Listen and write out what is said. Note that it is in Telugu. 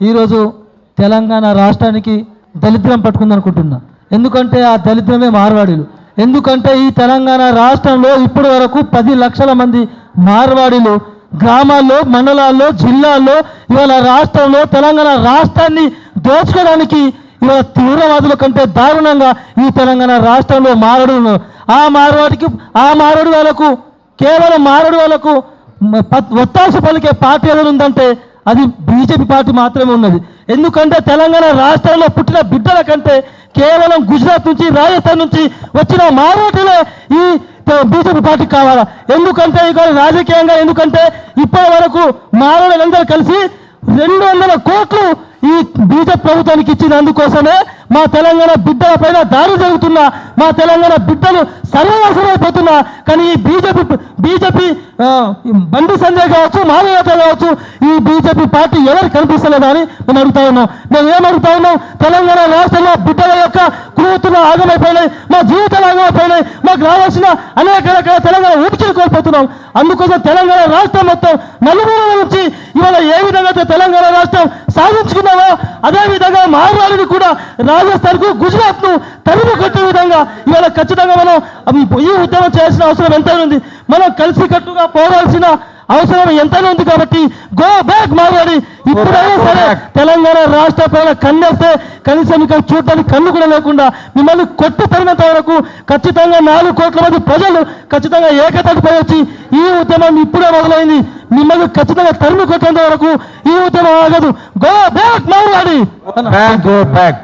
ఈరోజు తెలంగాణ రాష్ట్రానికి దళిద్రం పట్టుకుందనుకుంటున్నా. ఎందుకంటే ఆ దళిద్రమే మార్వాడీలు. ఎందుకంటే ఈ తెలంగాణ రాష్ట్రంలో ఇప్పటి వరకు పది లక్షల మంది మార్వాడీలు గ్రామాల్లో మండలాల్లో జిల్లాల్లో ఇవాళ రాష్ట్రంలో తెలంగాణ రాష్ట్రాన్ని దోచుకోవడానికి ఇవాళ తీవ్రవాదుల కంటే దారుణంగా ఈ తెలంగాణ రాష్ట్రంలో మారడు ఆ మారవాడికి ఆ మారడు వాళ్ళకు కేవలం మారడు వాళ్ళకు మ- ఒత్తాసు పలికే పార్టీ ఏదైనా ఉందంటే అది బీజేపీ పార్టీ మాత్రమే ఉన్నది. ఎందుకంటే తెలంగాణ రాష్ట్రంలో పుట్టిన బిడ్డల కంటే కేవలం గుజరాత్ నుంచి రాజస్థాన్ నుంచి వచ్చిన మారోటీలే ఈ బీజేపీ పార్టీ కావాలా? ఎందుకంటే ఇక రాజకీయంగా ఎందుకంటే ఇప్పటి వరకు మారోడులందరూ కలిసి రెండు వందల కోట్లు ఈ బీజేపీ ప్రభుత్వానికి ఇచ్చిన అందుకోసమే మా తెలంగాణ బిడ్డల పైన దాడి జరుగుతున్న మా తెలంగాణ బిడ్డలు సర్వనాశనమైపోతున్నా కానీ ఈ బీజేపీ బీజేపీ బండి సంజయ్ కావచ్చు మాధవత కావచ్చు ఈ బీజేపీ పార్టీ ఎవరు కనిపిస్తలేదా అని మేము అడుగుతా ఉన్నాం. మేము ఏం అడుగుతా ఉన్నాం? తెలంగాణ రాష్ట్రంలో బిడ్డల యొక్క కూతురు ఆగమైపోయినాయి మా జీవితాలు ఆగమైపోయినాయి మాకు రావాల్సిన అనేక రకాల తెలంగాణ ఊపికలు కోల్పోతున్నాం. అందుకోసం తెలంగాణ రాష్ట్రం మొత్తం నలుగురు నుంచి ఇవాళ ఏ విధంగా అయితే తెలంగాణ రాష్ట్రం సాధించుకున్నామో అదేవిధంగా మహారాణిని కూడా రాజస్థాన్కు గుజరాత్ను గుజరాత్ తరిమి విధంగా ఇవాళ ఖచ్చితంగా మనం ఈ ఉద్యమం చేయాల్సిన అవసరం ఎంతైనా ఉంది. మనం కలిసి కట్టుగా పోవాల్సిన అవసరం ఎంతైనా ఉంది కాబట్టి గో బ్యాక్ మాట్లాడి. ఇప్పుడైనా సరే తెలంగాణ రాష్ట్ర ప్రజల కన్నేస్తే కనీసం ఇక్కడ చూడడానికి కన్ను కూడా లేకుండా మిమ్మల్ని కొట్టి తరినంత వరకు ఖచ్చితంగా నాలుగు కోట్ల మంది ప్రజలు ఖచ్చితంగా ఏకతటిపై వచ్చి ఈ ఉద్యమం ఇప్పుడే మొదలైంది. మిమ్మల్ని ఖచ్చితంగా తరిమి కొట్టేంత వరకు ఈ ఉద్యమం ఆగదు. Go back back